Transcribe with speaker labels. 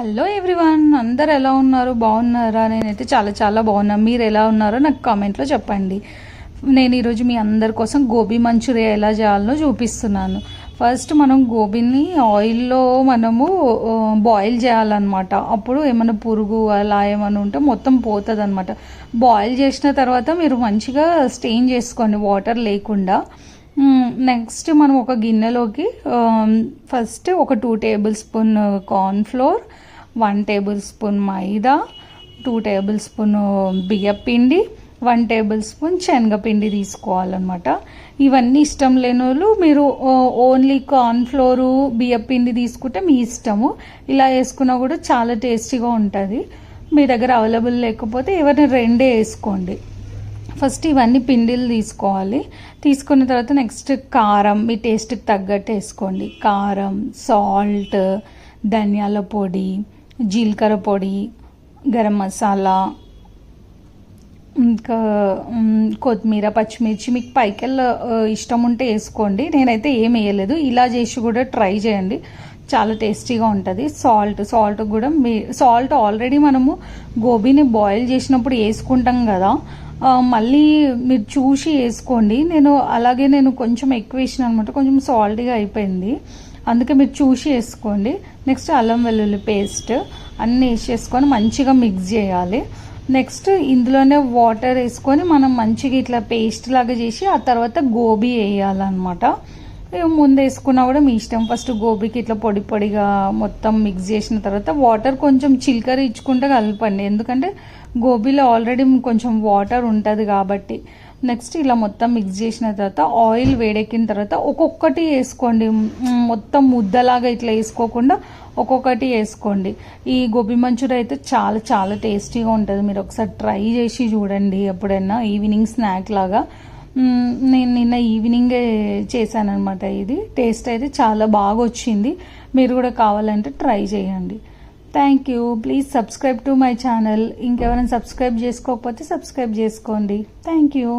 Speaker 1: Hello everyone అందరు ఎలా ఉన్నారు? బాగున్నారా? నేనైతే చాలా చాలా బాగున్నాను మీరు ఎలా ఉన్నారో నాకు కామెంట్లో చెప్పండి. నేను ఈరోజు మీ అందరి కోసం గోబీ మంచూరియా ఎలా చేయాలనో చూపిస్తున్నాను. ఫస్ట్ మనం గోబీని ఆయిల్లో మనము బాయిల్ చేయాలన్నమాట. అప్పుడు ఏమైనా పురుగు అలా ఏమైనా ఉంటే మొత్తం పోతుంది అనమాట బాయిల్ చేసిన తర్వాత మీరు మంచిగా స్టెయిన్ చేసుకోండి వాటర్ లేకుండా. నెక్స్ట్ మనం ఒక గిన్నెలోకి ఫస్ట్ ఒక two table spoon corn flour one table spoon మైదా టూ టేబుల్ స్పూన్ బియ్యపిండి వన్ టేబుల్ స్పూన్ శనగపిండి తీసుకోవాలన్నమాట. ఇవన్నీ ఇష్టం లేని వాళ్ళు మీరు ఓన్లీ కార్న్ ఫ్లోరు బియ్యపిండి తీసుకుంటే మీ ఇష్టము. ఇలా వేసుకున్నా కూడా చాలా టేస్టీగా ఉంటుంది. మీ దగ్గర అవైలబుల్ లేకపోతే ఎవరిని రెండే వేసుకోండి. ఫస్ట్ ఇవన్నీ పిండిలు తీసుకోవాలి. తీసుకున్న తర్వాత నెక్స్ట్ కారం మీ టేస్ట్కి తగ్గట్టు వేసుకోండి. కారం సాల్ట్ ధనియాల పొడి జీలకర్ర పొడి గరం మసాలా ఇంకా కొత్తిమీర పచ్చిమిర్చి. మీకు పైకెళ్ళ ఇష్టం ఉంటే వేసుకోండి. నేనైతే ఏం వేయలేదు. ఇలా చేసి కూడా ట్రై చేయండి. చాలా టేస్టీగా ఉంటుంది. సాల్ట్ సాల్ట్ కూడా మీ సాల్ట్ ఆల్రెడీ మనము గోబీని బాయిల్ చేసినప్పుడు వేసుకుంటాం కదా. మళ్ళీ మీరు చూసి వేసుకోండి. నేను అలాగే నేను కొంచెం ఎక్కువ వేసిన అనమాట. కొంచెం సాల్ట్గా అయిపోయింది. అందుకే మీరు చూసి వేసుకోండి. నెక్స్ట్ అల్లం వెల్లుల్లి పేస్ట్ అన్నీ వేసేసుకొని మంచిగా మిక్స్ చేయాలి. నెక్స్ట్ ఇందులోనే వాటర్ వేసుకొని మనం మంచిగా ఇట్లా పేస్ట్ లాగా చేసి ఆ తర్వాత గోబీ వేయాలన్నమాట. ముందు వేసుకున్నా కూడా మీ ఇష్టం. ఫస్ట్ గోబీకి ఇట్లా పొడి పొడిగా మొత్తం మిక్స్ చేసిన తర్వాత వాటర్ కొంచెం చిలకర ఇచ్చుకుంటే కలపండి. ఎందుకంటే గోబీలో ఆల్రెడీ కొంచెం వాటర్ ఉంటుంది కాబట్టి. నెక్స్ట్ ఇలా మొత్తం మిక్స్ చేసిన తర్వాత ఆయిల్ వేడెక్కిన తర్వాత ఒక్కొక్కటి వేసుకోండి. మొత్తం ముద్దలాగా ఇట్లా వేసుకోకుండా ఒక్కొక్కటి వేసుకోండి. ఈ గోబీ మంచూరి అయితే చాలా చాలా టేస్టీగా ఉంటుంది. మీరు ఒకసారి ట్రై చేసి చూడండి ఎప్పుడైనా ఈవినింగ్ స్నాక్ లాగా. నేను నిన్న ఈవినింగే చేశాను అనమాట ఇది. టేస్ట్ అయితే చాలా బాగా వచ్చింది. మీరు కూడా కావాలంటే ట్రై చేయండి. Thank you please subscribe to my channel ఇంకెవరైనా సబ్స్క్రైబ్ చేసుకోకపోతే సబ్స్క్రైబ్ చేసుకోండి. Thank you